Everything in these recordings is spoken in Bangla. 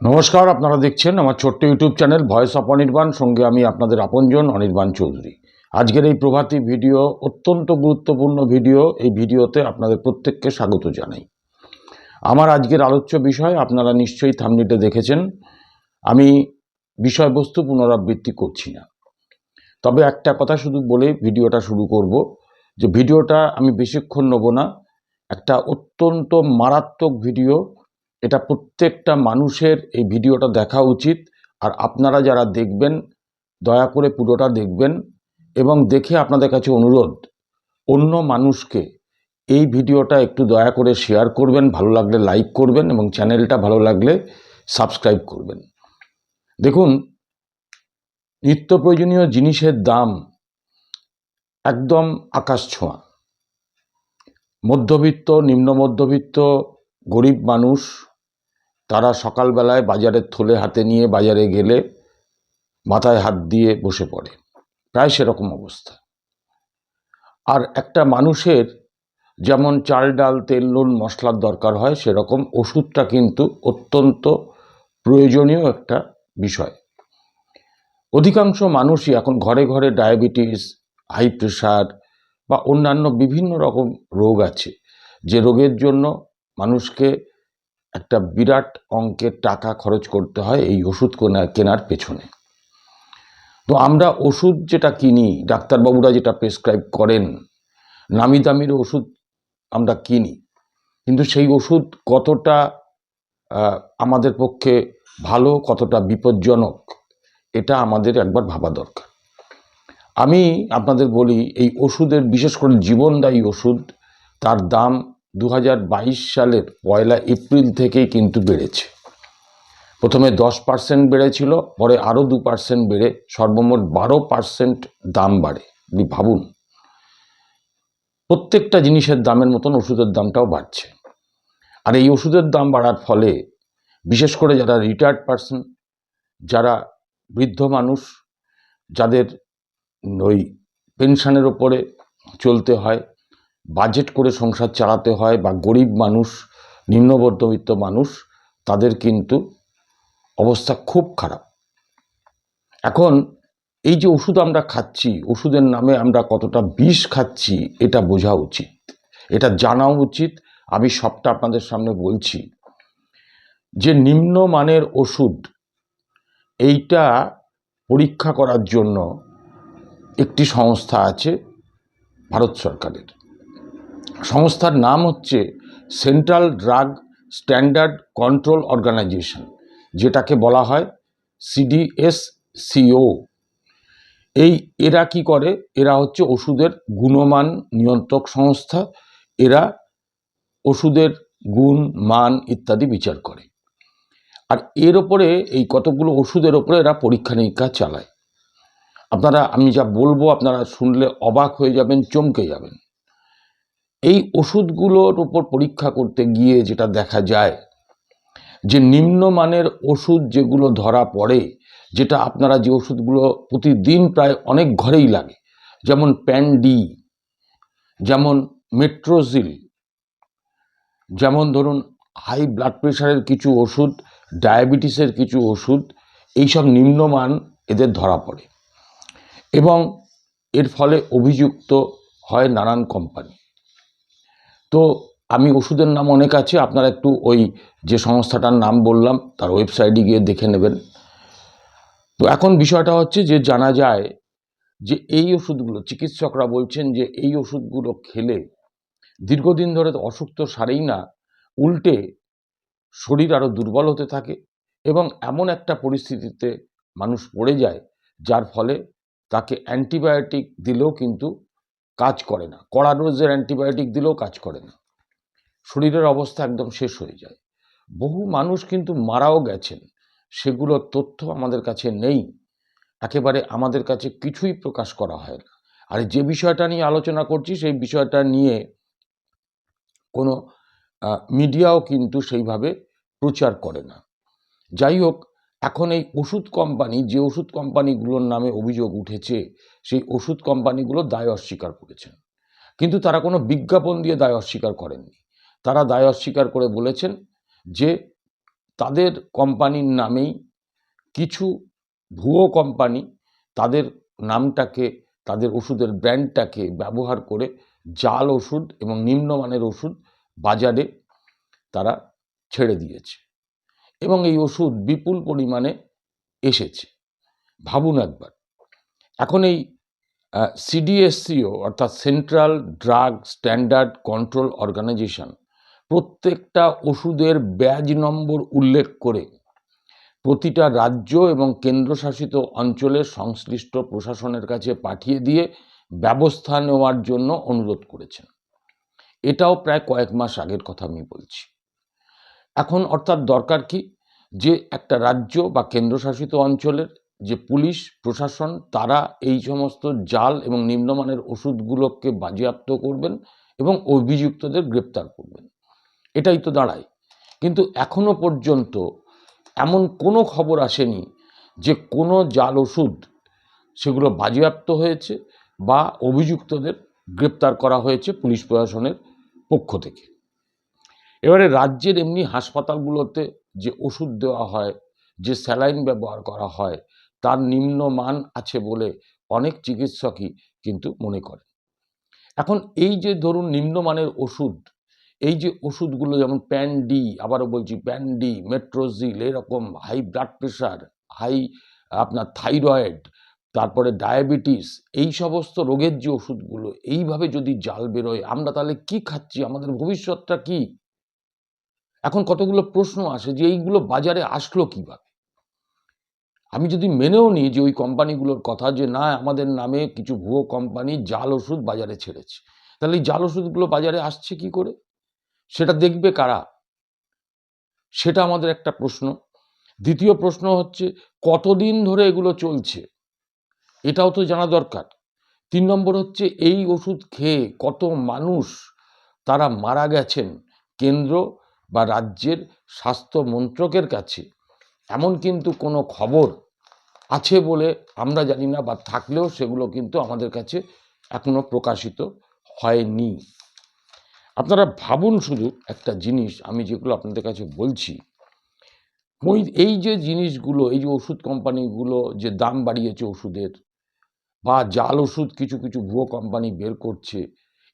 নমস্কার, আপনারা দেখছেন আমার ছোট্ট YouTube channel voice of Anirban. সঙ্গে আমি আপনাদের আপনজন অনির্বাণ চৌধুরী। আজকের এই প্রভাতী ভিডিও, অত্যন্ত গুরুত্বপূর্ণ ভিডিও। এই ভিডিওতে আপনাদের প্রত্যেককে স্বাগত জানাই। আমার আজকের আলোচ্য বিষয়, আপনারা নিশ্চয়ই থামনিতে দেখেছেন। আমি বিষয়বস্তু পুনরাবৃত্তি করছি না। তবে একটা কথা শুধু বলে ভিডিওটা শুরু করব, যে ভিডিওটা আমি বেশিক্ষণ নেব না। একটা অত্যন্ত মারাত্মক ভিডিও এটা প্রত্যেকটা মানুষের এই ভিডিওটা দেখা উচিত। আর আপনারা যারা দেখবেন, দয়া করে পুরোটা দেখবেন এবং দেখে আপনাদের কাছে অনুরোধ, অন্য মানুষকে এই ভিডিওটা একটু দয়া করে শেয়ার করবেন, ভালো লাগলে লাইক করবেন এবং চ্যানেলটা ভালো লাগলে সাবস্ক্রাইব করবেন। দেখুন, নিত্য প্রয়োজনীয় জিনিসের দাম একদম আকাশ ছোঁয়া। মধ্যবিত্ত নিম্ন মধ্যবিত্ত গরিব মানুষ তারা সকালবেলায় বাজারের থলে হাতে নিয়ে বাজারে গেলে মাথায় হাত দিয়ে বসে পড়ে। প্রায় সেরকম অবস্থা। আর একটা মানুষের যেমন চাল ডাল, তেল, নুন, মশলার দরকার হয়, সেরকম ওষুধটা কিন্তু অত্যন্ত প্রয়োজনীয় একটা বিষয়। অধিকাংশ মানুষই এখন ঘরে ঘরে ডায়াবেটিস, হাই প্রেশার বা অন্যান্য বিভিন্ন রকম রোগ আছে। যে রোগের জন্য মানুষকে একটা বিরাট অঙ্কের টাকা খরচ করতে হয় এই ওষুধ কেনা, কেনার পেছনে। তো আমরা ওষুধ যেটা কিনি, ডাক্তারবাবুরা যেটা প্রেসক্রাইব করেন, নামি দামির ওষুধ আমরা কিনি। কিন্তু সেই ওষুধ কতটা আমাদের পক্ষে ভালো, কতটা বিপজ্জনক, এটা আমাদের একবার ভাবা দরকার। আমি আপনাদের বলি, এই ওষুধের বিশেষ করে জীবনদায়ী ওষুধ, তার দাম দু হাজার বাইশ সালের পয়লা এপ্রিল থেকেই কিন্তু বেড়েছে। প্রথমে দশ পার্সেন্ট বেড়েছিল, পরে আরও দু পার্সেন্ট বেড়ে সর্বমোট বারো পার্সেন্ট দাম বাড়ে। আপনি ভাবুন, প্রত্যেকটা জিনিসের দামের মতন ওষুধের দামটাও বাড়ছে। আর এই ওষুধের দাম বাড়ার ফলে বিশেষ করে যারা রিটায়ার্ড পার্সন যারা বৃদ্ধ মানুষ, যাদের ওই পেনশনের ওপরে চলতে হয় বাজেট করে সংসার চালাতে হয় বা গরিব মানুষ নিম্ন মধ্যবিত্ত মানুষ, তাদের কিন্তু অবস্থা খুব খারাপ। এখন এই যে ওষুধ আমরা খাচ্ছি, ওষুধের নামে আমরা কতটা বিষ খাচ্ছি, এটা বোঝা উচিত। এটা জানা উচিত। আমি সবটা আপনাদের সামনে বলছি। যে নিম্নমানের ওষুধ, এইটা পরীক্ষা করার জন্য একটি সংস্থা আছে, ভারত সরকারের। সংস্থার নাম হচ্ছে central drug standard control organisation, যেটাকে বলা হয় সিডিএস সিও এই এরা কি করে? এরা হচ্ছে ওষুধের গুণমান নিয়ন্ত্রক সংস্থা। এরা ওষুধের গুণ, মান ইত্যাদি বিচার করে। আর এর ওপরে, এই কতগুলো ওষুধের ওপরে এরা পরীক্ষা নিরীক্ষা চালায়। আপনারা, আমি যা বলব, আপনারা শুনলে অবাক হয়ে যাবেন, চমকে যাবেন। এই ওষুধগুলোর উপর পরীক্ষা করতে গিয়ে যেটা দেখা যায় যে নিম্নমানের ওষুধ যেগুলো ধরা পড়ে, যেটা আপনারা যে ওষুধগুলো প্রতিদিন প্রায় অনেক ঘরেই লাগে, যেমন প্যান্ডি, যেমন মেট্রোজিল, যেমন ধরুন হাই ব্লাড প্রেশারের কিছু ওষুধ ডায়াবেটিসের কিছু ওষুধ, এইসব নিম্নমান এদের ধরা পড়ে। এবং এর ফলে অভিযুক্ত হয় নানান কোম্পানি তো আমি ওষুধের নাম অনেক আছে, আপনারা একটু ওই যে সংস্থাটার নাম বললাম, তার ওয়েবসাইটে গিয়ে দেখে নেবেন। তো এখন বিষয়টা হচ্ছে যে জানা যায় যে এই ওষুধগুলো, চিকিৎসকরা বলছেন যে এই ওষুধগুলো খেলে দীর্ঘদিন ধরে তো অসুখ তো সারেই না, উল্টে শরীর আরও দুর্বল হতে থাকে এবং এমন একটা পরিস্থিতিতে মানুষ পড়ে যায়, যার ফলে তাকে অ্যান্টিবায়োটিক দিলেও কিন্তু কাজ করে না। কড়া ডোজের অ্যান্টিবায়োটিক দিলেও কাজ করে না। শরীরের অবস্থা একদম শেষ হয়ে যায়। বহু মানুষ কিন্তু মারাও গেছেন। সেগুলোর তথ্য আমাদের কাছে নেই। একেবারে আমাদের কাছে কিছুই প্রকাশ করা হয় না। আর যে বিষয়টা নিয়ে আলোচনা করছি, সেই বিষয়টা নিয়ে কোনো মিডিয়াও কিন্তু সেইভাবে প্রচার করে না। যাই হোক এখন এই ওষুধ কোম্পানি, যে ওষুধ কোম্পানিগুলোর নামে অভিযোগ উঠেছে, সেই ওষুধ কোম্পানিগুলো দায় অস্বীকার করেছেন কিন্তু তারা কোনো বিজ্ঞাপন দিয়ে দায় অস্বীকার করেননি। তারা দায় অস্বীকার করে বলেছেন যে তাদের কোম্পানির নামেই কিছু ভুয়ো কোম্পানি তাদের নামটাকে, তাদের ওষুধের ব্র্যান্ডটাকে ব্যবহার করে জাল ওষুধ এবং নিম্নমানের ওষুধ বাজারে তারা ছেড়ে দিয়েছে। এবং এই ওষুধ বিপুল পরিমাণে এসেছে। ভাবুন একবার। এখন এই সিডিএসসিও অর্থাৎ central drug standard control organisation প্রত্যেকটা ওষুধের ব্যাজ নম্বর উল্লেখ করে প্রতিটা রাজ্য এবং কেন্দ্রশাসিত অঞ্চলের সংশ্লিষ্ট প্রশাসনের কাছে পাঠিয়ে দিয়ে ব্যবস্থা নেওয়ার জন্য অনুরোধ করেছেন। এটাও প্রায় কয়েক মাস আগের কথা আমি বলছি। এখন অর্থাৎ দরকার কি? যে একটা রাজ্য বা কেন্দ্রশাসিত অঞ্চলের যে পুলিশ, প্রশাসন, তারা এই সমস্ত জাল এবং নিম্নমানের ওষুধগুলোকে বাজেয়াপ্ত করবেন এবং অভিযুক্তদের গ্রেপ্তার করবেন। এটাই তো দাঁড়ায়। কিন্তু এখনও পর্যন্ত এমন কোনো খবর আসেনি যে কোনো জাল ওষুধ সেগুলো বাজেয়াপ্ত হয়েছে বা অভিযুক্তদের গ্রেপ্তার করা হয়েছে পুলিশ প্রশাসনের পক্ষ থেকে। এবারে রাজ্যের এমনি হাসপাতালগুলোতে যে ওষুধ দেওয়া হয়, যে স্যালাইন ব্যবহার করা হয়, তার নিম্নমান আছে বলে অনেক চিকিৎসকই কিন্তু মনে করেন। এখন এই যে ধরুন নিম্নমানের ওষুধ, এই যে ওষুধগুলো যেমন প্যান ডি, আবারও বলছি প্যান ডি, মেট্রোজিল এরকম হাই ব্লাড প্রেশার, হাই আপনার থাইরয়েড, তারপরে ডায়াবেটিস, এই সমস্ত রোগের যে ওষুধগুলো, এইভাবে যদি জাল বেরোয়, আমরা তাহলে কি খাচ্ছি? আমাদের ভবিষ্যৎটা কি? এখন কতগুলো প্রশ্ন আসে যে এইগুলো বাজারে আসলো কীভাবে? আমি যদি মেনেও নিই যে ওই কোম্পানিগুলোর কথা যে না, আমাদের নামে কিছু ভুয়ো কোম্পানি জাল ওষুধ বাজারে ছেড়েছে, তাহলে এই জাল ওষুধগুলো বাজারে আসছে কি করে? সেটা দেখবে কারা? সেটা আমাদের একটা প্রশ্ন। দ্বিতীয় প্রশ্ন হচ্ছে, কতদিন ধরে এগুলো চলছে? এটাও তো জানা দরকার। তিন নম্বর হচ্ছে, এই ওষুধ খেয়ে কত মানুষ তারা মারা গেছেন? কেন্দ্র বা রাজ্যের স্বাস্থ্য মন্ত্রকের কাছে এমন কিন্তু কোনো খবর আছে বলে আমরা জানি না বা থাকলেও সেগুলো কিন্তু আমাদের কাছে এখনও প্রকাশিত হয়নি। আপনারা ভাবুন শুধু একটা জিনিস, আমি যেগুলো আপনাদের কাছে বলছি। এই যে জিনিসগুলো, এই যে ওষুধ কোম্পানিগুলো যে দাম বাড়িয়েছে ওষুধের বা জাল ওষুধ কিছু কিছু ভুয়ো কোম্পানি বের করছে,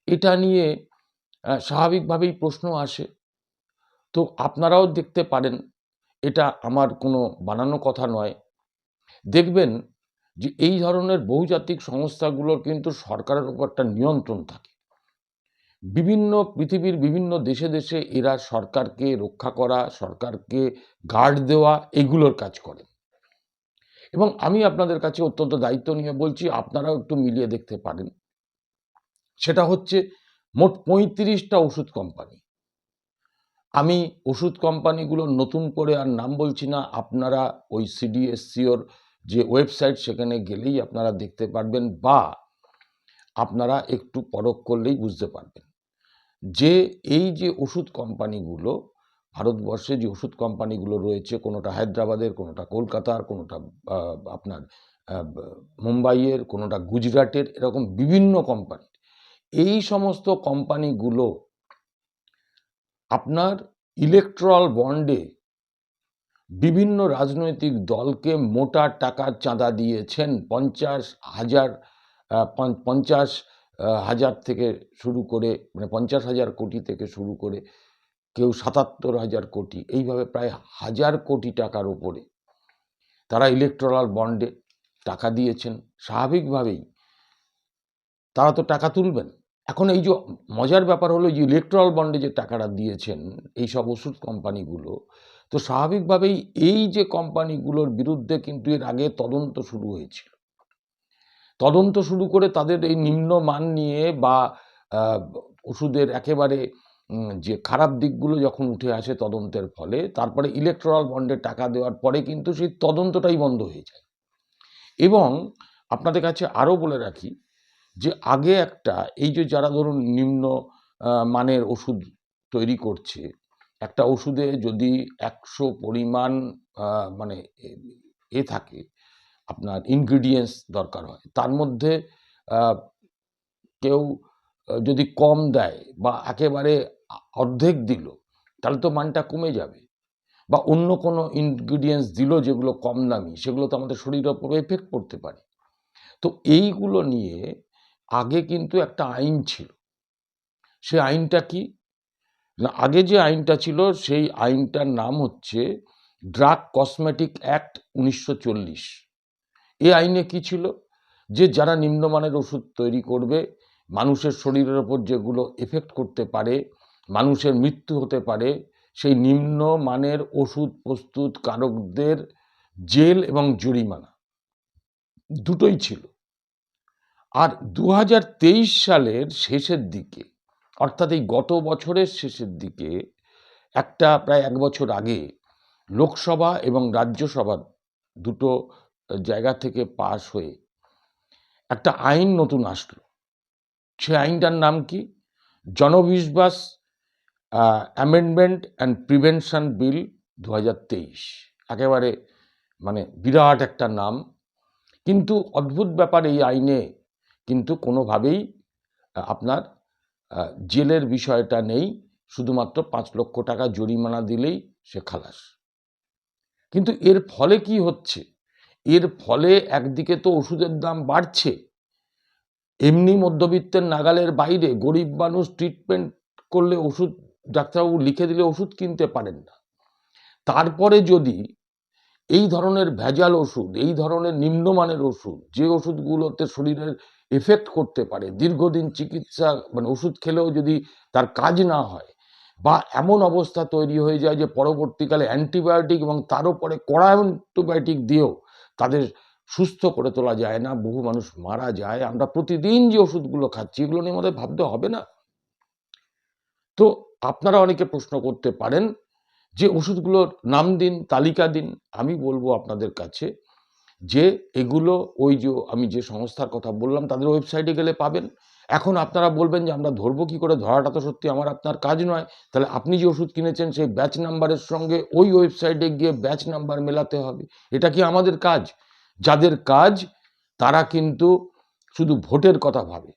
এটা নিয়ে স্বাভাবিকভাবেই প্রশ্ন আসে। তো আপনারাও দেখতে পারেন, এটা আমার কোনো বানানো কথা নয়। দেখবেন যে এই ধরনের বহুজাতিক সংস্থাগুলোর কিন্তু সরকারের উপর একটা নিয়ন্ত্রণ থাকে। বিভিন্ন পৃথিবীর বিভিন্ন দেশে দেশে এরা সরকারকে রক্ষা করা, সরকারকে গার্ড দেওয়া, এগুলোর কাজ করে। এবং আমি আপনাদের কাছে অত্যন্ত দায়িত্ব নিয়ে বলছি, আপনারাও একটু মিলিয়ে দেখতে পারেন। সেটা হচ্ছে মোট পঁয়ত্রিশটা ওষুধ কোম্পানি আমি ওষুধ কোম্পানিগুলোর নতুন করে আর নাম বলছি না, আপনারা ওই সিডিএসসিওর যে ওয়েবসাইট সেখানে গেলেই আপনারা দেখতে পারবেন বা আপনারা একটু পরখ করলেই বুঝতে পারবেন। যে এই যে ওষুধ কোম্পানিগুলো, ভারতবর্ষে যে ওষুধ কোম্পানিগুলো রয়েছে, কোনোটা হায়দ্রাবাদের, কোনোটা কলকাতার, কোনোটা আপনার মুম্বাইয়ের, কোনোটা গুজরাটের, এরকম বিভিন্ন কোম্পানি। এই সমস্ত কোম্পানিগুলো আপনার ইলেকট্রাল বন্ডে বিভিন্ন রাজনৈতিক দলকে মোটা টাকার চাঁদা দিয়েছেন পঞ্চাশ হাজার পঞ্চাশ হাজার থেকে শুরু করে মানে পঞ্চাশ হাজার কোটি থেকে শুরু করে কেউ সাতাত্তর হাজার কোটি, এইভাবে প্রায় হাজার কোটি টাকার ওপরে তারা ইলেকট্রাল বন্ডে টাকা দিয়েছেন। স্বাভাবিকভাবেই তারা তো টাকা তুলবেন। এখন এই যে মজার ব্যাপার হলো যে ইলেকট্রাল বন্ডে যে টাকাটা দিয়েছেন এই সব ওষুধ কোম্পানিগুলো, তো স্বাভাবিকভাবেই এই যে কোম্পানিগুলোর বিরুদ্ধে কিন্তু এর আগে তদন্ত শুরু হয়েছিল। তদন্ত শুরু করে তাদের এই নিম্ন মান নিয়ে বা ওষুধের একেবারে যে খারাপ দিকগুলো যখন উঠে আসে তদন্তের ফলে, তারপরে ইলেকট্রাল বন্ডে টাকা দেওয়ার পরে কিন্তু সেই তদন্তটাই বন্ধ হয়ে যায়। এবং আপনাদের কাছে আরও বলে রাখি যে আগে একটা, এই যে যারা ধরুন নিম্ন মানের ওষুধ তৈরি করছে, একটা ওষুধে যদি একশো পরিমাণ মানে এ- থাকে, আপনার ইনগ্রিডিয়েন্টস দরকার হয়, তার মধ্যে কেউ যদি কম দেয় বা একেবারে অর্ধেক দিল, তাহলে তো মানটা কমে যাবে। বা অন্য কোনো ইনগ্রিডিয়েন্টস দিল যেগুলো কম দামি, সেগুলো তো আমাদের শরীরের ওপর এফেক্ট পড়তে পারে। তো এইগুলো নিয়ে আগে কিন্তু একটা আইন ছিল। সে আইনটা কি? না, আগে যে আইনটা ছিল, সেই আইনটার নাম হচ্ছে ড্রাগ কসমেটিক অ্যাক্ট উনিশশো এই আইনে কি ছিল? যে যারা নিম্নমানের ওষুধ তৈরি করবে, মানুষের শরীরের ওপর যেগুলো এফেক্ট করতে পারে, মানুষের মৃত্যু হতে পারে, সেই নিম্ন মানের ওষুধ প্রস্তুতকারকদের জেল এবং জরিমানা। দুটোই ছিল। আর দু হাজার তেইশ সালের শেষের দিকে, অর্থাৎ এই গত বছরের শেষের দিকে, একটা প্রায় এক বছর আগে লোকসভা এবং রাজ্যসভা দুটো জায়গা থেকে পাশ হয়ে একটা আইন নতুন আসলো। সে আইনটার নাম কি? জনবিশ্বাস অ্যামেন্ডমেন্ট অ্যান্ড প্রিভেনশন বিল দু হাজার তেইশ। একেবারে মানে বিরাট একটা নাম। কিন্তু অদ্ভুত ব্যাপার এই আইনে কিন্তু কোনোভাবেই আপনার জেলের বিষয়টা নেই, শুধুমাত্র পাঁচ লক্ষ টাকা জরিমানা দিলেই সে খালাস। কিন্তু এর ফলে কি হচ্ছে? এর ফলে একদিকে তো ওষুধের দাম বাড়ছে, এমনি মধ্যবিত্তের নাগালের বাইরে গরিব মানুষ ট্রিটমেন্ট করলে ওষুধ, ডাক্তারবাবু লিখে দিলে ওষুধ কিনতে পারেন না। তারপরে যদি এই ধরনের ভেজাল ওষুধ, এই ধরনের নিম্নমানের ওষুধ, যে ওষুধগুলোতে শরীরের এফেক্ট করতে পারে। দীর্ঘদিন চিকিৎসা মানে ওষুধ খেলেও যদি তার কাজ না হয় বা এমন অবস্থা তৈরি হয়ে যায় যে পরবর্তীকালে অ্যান্টিবায়োটিক এবং তার উপরে কড়া অ্যান্টিবায়োটিক দিয়েও তাদের সুস্থ করে তোলা যায় না, বহু মানুষ মারা যায়। আমরা প্রতিদিন যে ওষুধগুলো খাচ্ছি, এগুলো নিয়ে আমাদের ভাবতে হবে না। তো আপনারা অনেকে প্রশ্ন করতে পারেন যে ওষুধগুলোর নাম দিন, তালিকা দিন, আমি বলব আপনাদের কাছে। যে এগুলো ওই যে আমি যে সংস্থার কথা বললাম, তাদের ওয়েবসাইটে গেলে পাবেন। এখন আপনারা বলবেন যে, আমরা ধরবো কি করে? ধরাটা তো সত্যি আমার আপনার কাজ নয়। তাহলে আপনি যে ওষুধ কিনেছেন, সেই ব্যাচ নাম্বারের সঙ্গে ওই ওয়েবসাইটে গিয়ে ব্যাচ নাম্বার মেলাতে হবে। এটা কি আমাদের কাজ? যাদের কাজ, তারা কিন্তু শুধু ভোটের কথা ভাবে।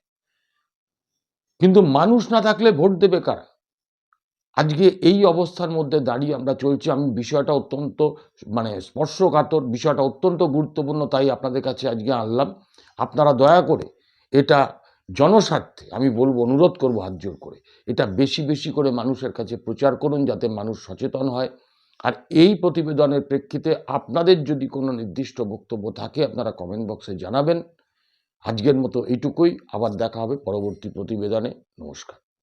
কিন্তু মানুষ না থাকলে ভোট দেবে কারা? আজকে এই অবস্থার মধ্যে দাঁড়িয়ে আমরা চলছি। আমি বিষয়টা অত্যন্ত মানে স্পর্শকাতর, বিষয়টা অত্যন্ত গুরুত্বপূর্ণ, তাই আপনাদের কাছে আজকে আনলাম। আপনারা দয়া করে এটা জনস্বার্থে, আমি বলব অনুরোধ করব হাত জোর করে, এটা বেশি বেশি করে মানুষের কাছে প্রচার করুন যাতে মানুষ সচেতন হয়। আর এই প্রতিবেদনের প্রেক্ষিতে আপনাদের যদি কোনো নির্দিষ্ট বক্তব্য থাকে, আপনারা কমেন্ট বক্সে জানাবেন। আজকের মতো এইটুকুই, আবার দেখা হবে পরবর্তী প্রতিবেদনে। নমস্কার।